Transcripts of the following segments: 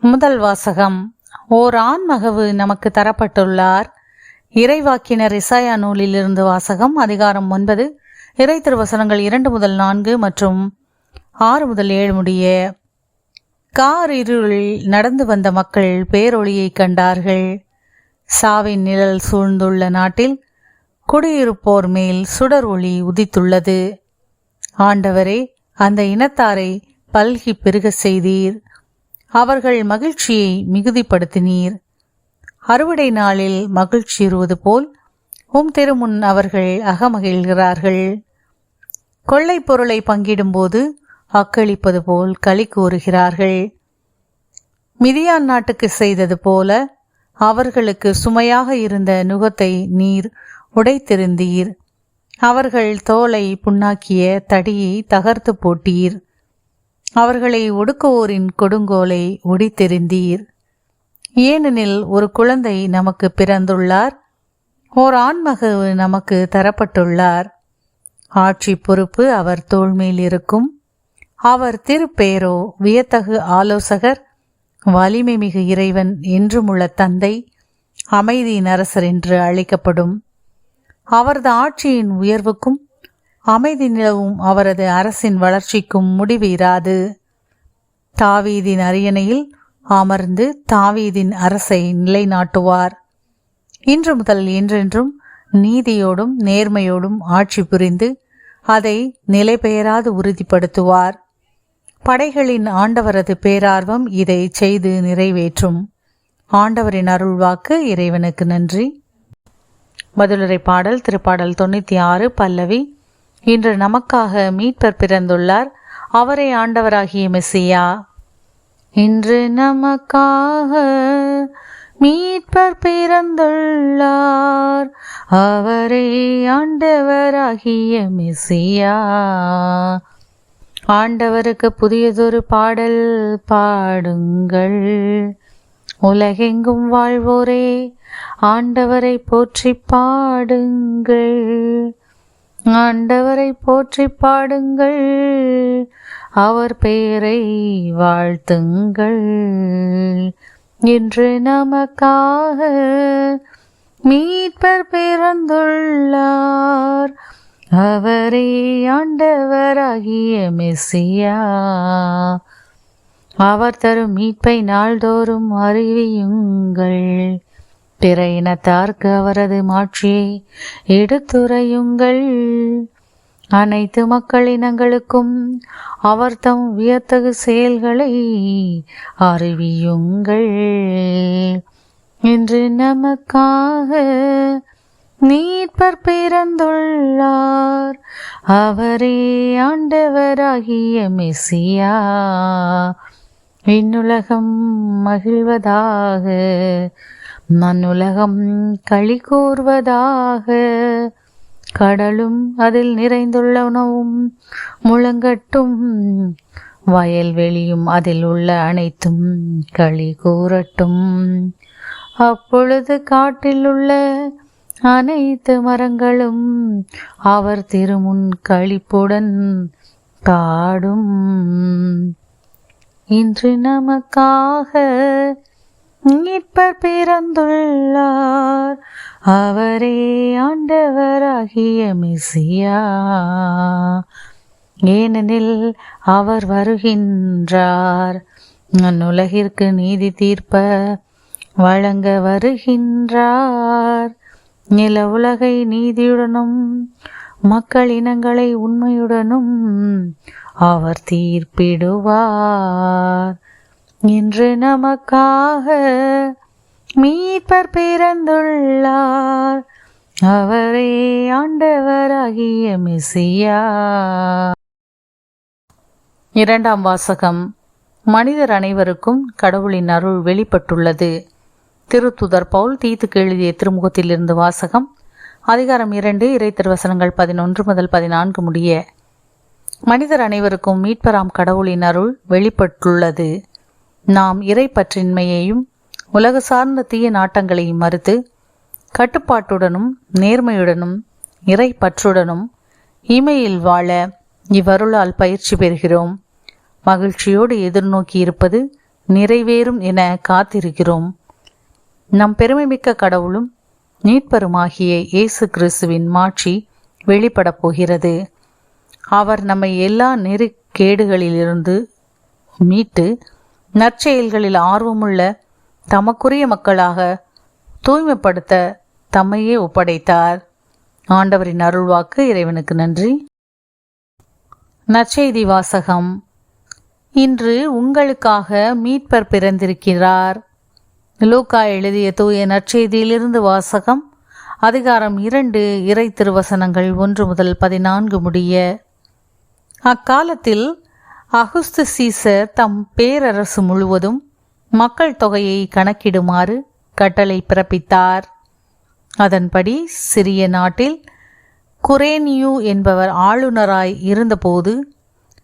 முதல் வாசகம். ஓர் ஆண்மகவு நமக்கு தரப்பட்டுள்ளார். இறைவாக்கினர் இசாயா நூலிலிருந்து வாசகம் அதிகாரம் ஒன்பது. இறை திருவசனங்கள் இரண்டு முதல் நான்கு மற்றும் ஆறு முதல் ஏழு முடிய. கார் இருளில் நடந்து வந்த மக்கள் பேரொளியை கண்டார்கள். சாவின் நிழல் சூழ்ந்துள்ள நாட்டில் குடியிருப்போர் மேல் சுடர் ஒளி உதித்துள்ளது. ஆண்டவரே அந்த இனத்தாரை பல்கி பெருக செய்தீர். அவர்கள் மகிழ்ச்சியை மிகுதிப்படுத்தினீர். அறுவடை நாளில் மகிழ்ச்சியுறுவது போல் உம் திருமுன் அவர்கள் அகமகிழ்கிறார்கள். கொள்ளை பொருளை பங்கிடும்போது அக்களிப்பது போல் களி கூறுகிறார்கள். மிதியான் நாட்டுக்கு செய்தது போல அவர்களுக்கு சுமையாக இருந்த நுகத்தை நீர் உடைத்திருந்தீர். அவர்கள் தோலை புண்ணாக்கிய தடியை தகர்த்து போட்டீர். அவர்களை ஒடுக்குவோரின் கொடுங்கோலை ஒடித்தெறிந்தீர். ஏனெனில் ஒரு குழந்தை நமக்கு பிறந்துள்ளார் ஓர் ஆண்மகு நமக்கு தரப்பட்டுள்ளார். ஆட்சி பொறுப்பு அவர் தோல்மையில் இருக்கும். அவர் திருப்பேரோ வியத்தகு ஆலோசகர் வலிமை மிகு இறைவன் என்றுமுள்ள தந்தை அமைதியின் அரசர் என்று அழைக்கப்படும். அவரது ஆட்சியின் உயர்வுக்கும் அமைதி நிலவும் அவரது அரசின் வளர்ச்சிக்கும் முடிவு இராது தாவீதின் அரியணையில் அமர்ந்து தாவீதின் அரசை நிலைநாட்டுவார். இன்று முதல் என்றென்றும் நீதியோடும் நேர்மையோடும் ஆட்சி புரிந்து அதை நிலைபெயராது உறுதிப்படுத்துவார். படைகளின் ஆண்டவரது பேரார்வம் இதை செய்து நிறைவேற்றும். ஆண்டவரின் அருள்வாக்கு இறைவனுக்கு நன்றி. பதிலுரை பாடல் திருப்பாடல் தொண்ணூற்றி ஆறு பல்லவி இன்று நமக்காக மீட்பர் பிறந்துள்ளார். அவரே ஆண்டவராகிய மெஸ்ஸியா. இன்று நமக்காக மீட்பர் பிறந்துள்ளார். அவரே ஆண்டவராகிய மெஸ்ஸியா. ஆண்டவருக்கு புதியதொரு பாடல் பாடுங்கள். உலகெங்கும் வாழ்வோரே ஆண்டவரை போற்றி பாடுங்கள். ஆண்டவரை போற்றி பாடுங்கள். அவர் பெயரை வாழ்த்துங்கள். இன்று நமக்காக மீட்பர் பிறந்துள்ளார். அவரே ஆண்டவராகிய மெஸ்ஸியா. அவர் தரும் மீட்பை நாள்தோறும் அறிவியுங்கள். பிற இனத்தார்க்கு அவரது மாட்சியை எடுத்துரையுங்கள். அனைத்து மக்களினங்களுக்கும் அவர் தம் வியத்தகு செயல்களை அறிவியுங்கள். இன்று நமக்காக நீட்பர் பிறந்துள்ளார். அவரே ஆண்டவராகிய மெஸ்ஸியா விண்ணுலகம் மகிழ்வதாக நன்னுலகம் களி கூர்வதாக. கடலும் அதில் நிறைந்துள்ள உணவும் முழங்கட்டும். வயல்வெளியும் அதில் உள்ள அனைத்தும் களி கூறட்டும். அப்பொழுது காட்டில் உள்ள அனைத்து மரங்களும் அவர் திருமுன் களிப்புடன் பாடும் இன்று நமக்காக மீட்பர் பிறந்துள்ளார். அவரே ஆண்டவராகிய மெஸ்ஸியா ஏனெனில் அவர் வருகின்றார். உலகிற்கு நீதி தீர்ப்ப வழங்க வருகின்றார். நில உலகை நீதியுடனும் மக்கள் இனங்களை உண்மையுடனும் அவர் தீர்ப்பிடுவார். இன்று நமக்காக மீட்பர் பிறந்துள்ளார். அவரே ஆண்டவராகிய மிசியா. இரண்டாம் வாசகம். மனிதர் அனைவருக்கும் கடவுளின் அருள் வெளிப்பட்டுள்ளது. திருத்துதர் பவுல் தீத்துக்கு எழுதிய திருமுகத்திலிருந்து வாசகம். அதிகாரம் இரண்டு இறை திருவசனங்கள் பதினொன்று முதல் பதினான்கு முடிய. மனிதர் அனைவருக்கும் மீட்பராம் கடவுளின் அருள் வெளிப்பட்டுள்ளது. நாம் இறை பற்றின்மையையும் உலக சார்ந்த தீய நாட்டங்களையும் மறுத்து கட்டுப்பாட்டுடனும் நேர்மையுடனும் இறை பற்றுடனும் இமையில் வாழ இவ்வருளால் பயிற்சி பெறுகிறோம். மகிழ்ச்சியோடு எதிர்நோக்கி இருப்பது நிறைவேறும் என காத்திருக்கிறோம். நம் பெருமைமிக்க கடவுளும் நீட்பருமாகிய இயேசு கிறிஸ்துவின் மாட்சி வெளிப்படப் போகிறது. அவர் நம்மை எல்லா நெருக்கேடுகளிலிருந்து மீட்டு நற்செயல்களில் ஆர்வமுள்ள தமக்குரிய மக்களாக தூய்மைப்படுத்த தம்மையே ஒப்படைத்தார். ஆண்டவரின் அருள்வாக்கு இறைவனுக்கு நன்றி. நற்செய்தி வாசகம். இன்று உங்களுக்காக மீட்பர் பிறந்திருக்கிறார். லூக்கா எழுதிய தூய நற்செய்தியிலிருந்து வாசகம் அதிகாரம் இரண்டு இறை திருவசனங்கள் ஒன்று முதல் பதினான்கு முடிய. அக்காலத்தில் அகுஸ்து சீசர் தம் பேரரசு முழுவதும் மக்கள் தொகையை கணக்கிடுமாறு கட்டளை பிறப்பித்தார். அதன்படி சிறிய நாட்டில் குரேனியு என்பவர் ஆளுநராய் இருந்தபோது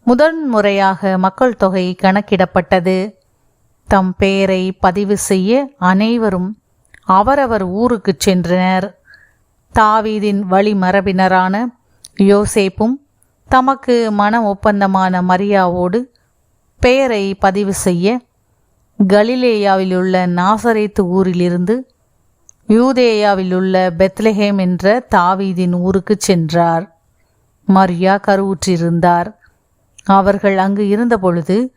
முதன்முறையாக மக்கள் தொகை கணக்கிடப்பட்டது. தம் பெயரை பதிவு செய்ய அனைவரும் அவரவர் ஊருக்குச் சென்றனர். தாவீதின் வழிமரபினரான யோசேப்பும் தமக்கு மன ஒப்பந்தமான மரியாவோடு பெயரை பதிவு செய்ய கலிலேயாவிலுள்ள நாசரேத்து ஊரிலிருந்து யூதேயாவில் உள்ள பெத்லஹேம் என்ற தாவீதின் ஊருக்கு சென்றார். மரியா கருவுற்றிருந்தார். அவர்கள் அங்கு இருந்தபொழுது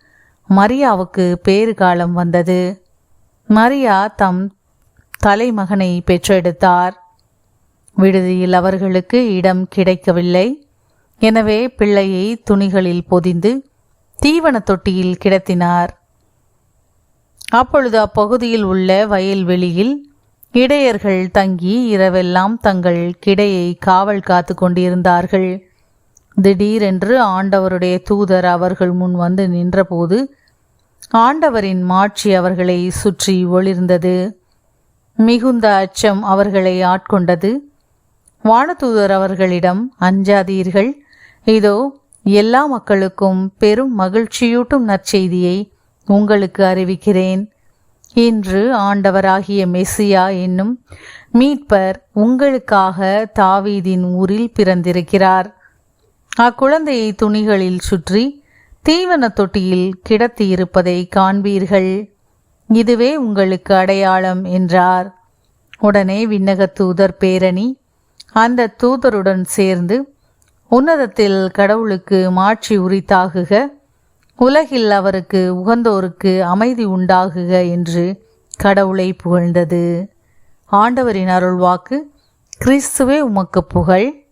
மரியாவுக்கு பேறு காலம் வந்தது. மரியா தம் தலைமகனை பெற்றெடுத்தார். விடுதியில் அவர்களுக்கு இடம் கிடைக்கவில்லை. எனவே பிள்ளையை துணிகளில் பொதிந்து தீவன தொட்டியில் கிடத்தினார். அப்பொழுது அப்பகுதியில் உள்ள வயல்வெளியில் இடையர்கள் தங்கி இரவெல்லாம் தங்கள் கிடையை காவல் காத்து கொண்டிருந்தார்கள். திடீரென்று ஆண்டவருடைய தூதர் அவர்கள் முன் வந்து நின்றபோது ஆண்டவரின் மாட்சி அவர்களை சுற்றி ஒளிர்ந்தது. மிகுந்த அச்சம் அவர்களை ஆட்கொண்டது. வானதூதர் அவர்களிடம் அஞ்சாதீர்கள் இதோ எல்லா மக்களுக்கும் பெரும் மகிழ்ச்சியூட்டும் நற்செய்தியை உங்களுக்கு அறிவிக்கிறேன். இன்று ஆண்டவராகிய மெஸ்ஸியா என்னும் மீட்பர் உங்களுக்காக தாவீதின் ஊரில் பிறந்திருக்கிறார். அக்குழந்தையை துணிகளில் சுற்றி தீவன தொட்டியில் கிடத்தியிருப்பதை காண்பீர்கள். இதுவே உங்களுக்கு அடையாளம் என்றார். உடனே விண்ணக தூதர் பேரணி அந்த தூதருடன் சேர்ந்து உன்னதத்தில் கடவுளுக்கு மாட்சி உரித்தாகுக. உலகில் அவருக்கு உகந்தோருக்கு அமைதி உண்டாகுக என்று கடவுளை புகழ்ந்தது. ஆண்டவரின் அருள்வாக்கு கிறிஸ்துவே உமக்கு புகழ்.